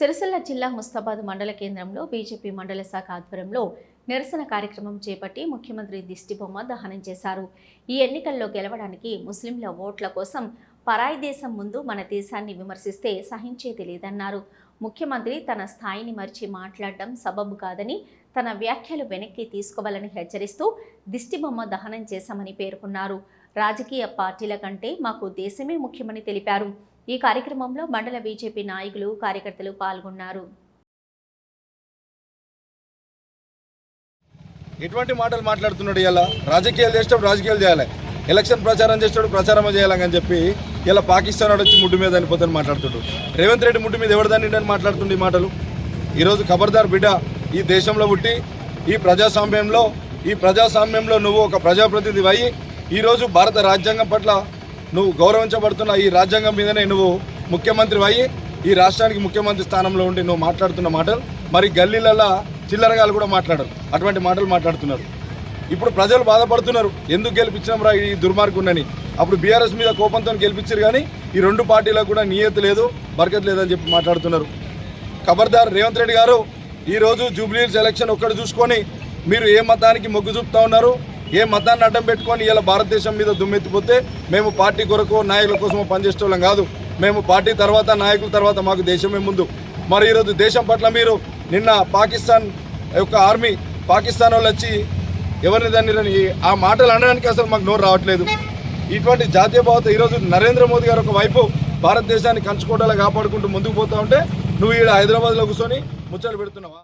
సిరిసిల్ల జిల్లా ముస్తాబాద్ మండల కేంద్రంలో బీజేపీ మండల శాఖ ఆధ్వర్యంలో నిరసన కార్యక్రమం చేపట్టి ముఖ్యమంత్రి దిష్టిబొమ్మ దహనం చేశారు. ఈ ఎన్నికల్లో గెలవడానికి ముస్లింల ఓట్ల కోసం పరాయి దేశం ముందు మన దేశాన్ని విమర్శిస్తే సహించేది లేదన్నారు. ముఖ్యమంత్రి తన స్థాయిని మరిచి మాట్లాడడం సబబు కాదని తన వ్యాఖ్యలు వెనక్కి తీసుకోవాలని హెచ్చరిస్తూ దిష్టిబొమ్మ దహనం చేశామని పేర్కొన్నారు. రాజకీయ పార్టీల కంటే మాకు దేశమే ముఖ్యమని తెలిపారు. ఈ కార్యక్రమంలో మండల బీజేపీ నాయకులు కార్యకర్తలు పాల్గొన్నారు. ఎటువంటి మాటలు మాట్లాడుతున్నాడు ఇలా రాజకీయాలు చేసేటప్పుడు రాజకీయాలు చేయాలి. ఎలక్షన్ ప్రచారం చేసేటప్పుడు ప్రచారం చేయాలని చెప్పి ఇలా పాకిస్తాన్ వచ్చి ముడ్డు మీద అనిపోతాను మాట్లాడుతుండు. రేవంత్ రెడ్డి ముడ్డు మీద ఎవరిదాన్ని అని మాట్లాడుతుండే ఈ మాటలు? ఈరోజు ఖబర్దార్ బిడ్డ ఈ దేశంలో పుట్టి ఈ ప్రజాస్వామ్యంలో ఈ ప్రజాస్వామ్యంలో నువ్వు ఒక ప్రజాప్రతినిధి అయ్యి ఈరోజు భారత రాజ్యాంగం పట్ల నువ్వు గౌరవించబడుతున్న ఈ రాజ్యాంగం మీదనే నువ్వు ముఖ్యమంత్రి అయ్యి ఈ రాష్ట్రానికి ముఖ్యమంత్రి స్థానంలో ఉండి నువ్వు మాట్లాడుతున్న మాటలు మరి గల్లీలలో చిల్లరగాలు కూడా మాట్లాడరు. అటువంటి మాటలు మాట్లాడుతున్నారు. ఇప్పుడు ప్రజలు బాధపడుతున్నారు. ఎందుకు గెలిపించినాం రా ఈ దుర్మార్గుండని అప్పుడు బీఆర్ఎస్ మీద కోపంతో గెలిపించారు కానీ ఈ రెండు పార్టీలకు కూడా నియత లేదు బరకత్ లేదని చెప్పి మాట్లాడుతున్నారు. ఖబర్దార్ రేవంత్ రెడ్డి గారు ఈరోజు జూబ్లీహిల్స్ ఎలక్షన్ ఒక్కటి చూసుకొని మీరు ఏ మతానికి మొగ్గు చూపుతా ఉన్నారు? ఏ మతాన్ని అడ్డం పెట్టుకొని ఇలా భారతదేశం మీద దుమ్మెత్తిపోతే మేము పార్టీ కొరకు నాయకుల కోసం పనిచేసేవాళ్ళం కాదు. మేము పార్టీ తర్వాత నాయకుల తర్వాత మాకు దేశమే ముందు. మరి ఈరోజు దేశం పట్ల మీరు నిన్న పాకిస్తాన్ యొక్క ఆర్మీ పాకిస్తాన్ వాళ్ళు వచ్చి ఎవరిని దాన్ని ఆ మాటలు అనడానికి అసలు మాకు నోరు రావట్లేదు. ఇటువంటి జాతీయ భావత ఈరోజు నరేంద్ర మోదీ గారు ఒక వైపు భారతదేశాన్ని కంచుకోటలా కాపాడుకుంటూ ముందుకు పోతా ఉంటే నువ్వు ఈడ హైదరాబాద్లో కూర్చొని ముచ్చట్లు పెడుతున్నావా?